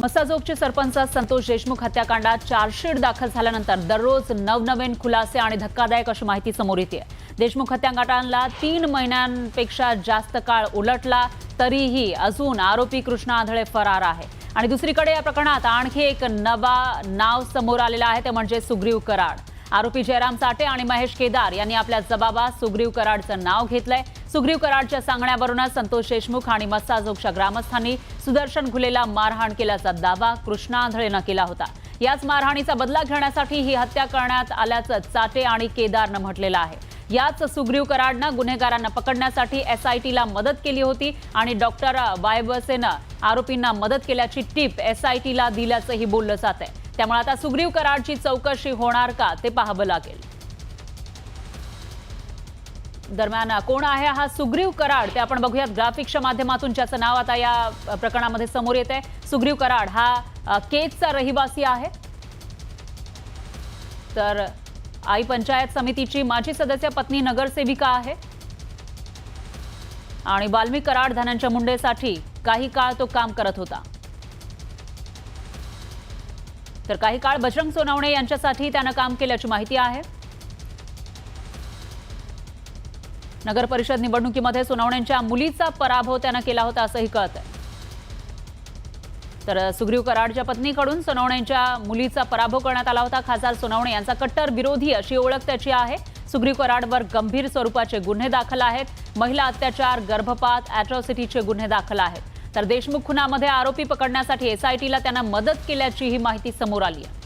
मसाजोगचे सरपंच संतोष देशमुख हत्याकांडात चार्जशीट दाखल झाल्यानंतर दररोज नवनवीन खुलासे आणि धक्कादायक अशी माहिती समोर येते. देशमुख हत्याकांडाला तीन महिन्यांपेक्षा जास्त काळ उलटला तरीही अजून आरोपी कृष्णा आधळे फरार आहे. आणि दुसरीकडे या प्रकरणात आणखी एक नवा नाव समोर आलेलं आहे ते म्हणजे सुग्रीव कराड. आरोपी जयराम साठे आणि महेश केदार यांनी आपल्या जबाबात सुग्रीव कराडचं नाव घेतलंय. सुग्रीव कराडच्या सांगण्यावरूनच संतोष देशमुख आणि मस्साजोगच्या ग्रामस्थांनी सुदर्शन घुलेला मारहाण केल्याचा दावा कृष्णा आंधळेनं केला होता. याच मारहाणीचा बदला घेण्यासाठी ही हत्या करण्यात आल्याचं चाटे आणि केदारनं म्हटलेलं आहे. याच सुग्रीव कराडनं गुन्हेगारांना पकडण्यासाठी एसआयटीला मदत केली होती आणि डॉक्टर वायबसेनं आरोपींना मदत केल्याची टीप एसआयटीला दिल्याचंही बोललं जात आहे त्यामुळे आता सुग्रीव कराडची चौकशी होणार का ते पाहावं लागेल. दरम्यान कोण आहे हा सुग्रीव कराड? ते आपण बघूयात ग्राफिक्सच्या माध्यमातून ज्याचं नाव आता या प्रकरणामध्ये समोर येत आहे सुग्रीव कराड हा केजचा रहिवासी आहे. तर आई पंचायत समितीची माजी सदस्य पत्नी नगरसेविका आहे. आणि वाल्मिक कराड धनंजय मुंडेसाठी काही काळ तो काम करत होता. तर काही काळ बजरंग सोनवणे यांच्यासाठी त्यानं काम केल्याची माहिती आहे. नगरपरिषद निवडणुकीमध्ये सोनवणेंच्या मुलीचा पराभव त्यानं केला होता असंही कळत आहे तर सुग्रीव कराडच्या पत्नीकडून सोनवण्यांच्या मुलीचा पराभव करण्यात आला होता. खासदार सोनवणे यांचा कट्टर विरोधी अशी ओळख त्याची आहे. सुग्रीव कराडवर गंभीर स्वरूपाचे गुन्हे दाखल आहेत. महिला अत्याचार गर्भपात अॅट्रॉसिटीचे गुन्हे दाखल आहेत. तर देशमुख खुनामध्ये आरोपी पकडण्यासाठी एसआयटीला त्यांना मदत केल्याची ही माहिती समोर आली आहे.